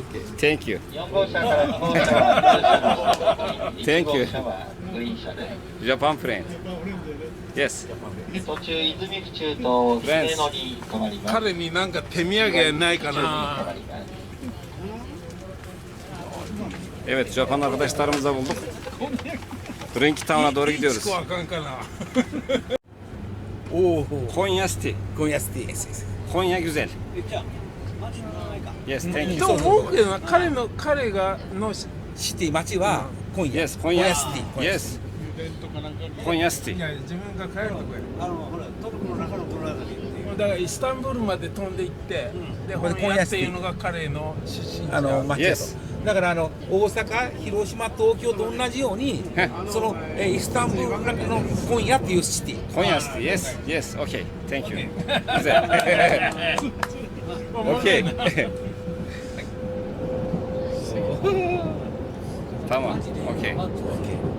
okay, okay. Thank you. 4号車から5号車は Thank 1 you. 号車はグリーン車で Japan friend. Yes. 途中泉府中と姫野に止まります彼になんか手土産ないかな。止まります Evet Japon arkadaşlarımızla bulduk. Rinki Town'a doğru gidiyoruz. あかんかな。おお、Konya City. 今夜スティー。Konya güzel. Yes, thank と you. 思うけどな彼の彼がのしシティ町は今夜 Yes. シティ今夜 Yes. Konya City. いや自分が帰るとこやだからイスタンブールまで飛んで行って、でこれ本屋っていうのが彼の出身地あの町やと Yes. だからあの大阪広島東京と同じようにえそのえーイスタンブールの中の今夜っていうシティ Konya City. Yes, yes. Okay. Thank you. Okay. tamam. Okay.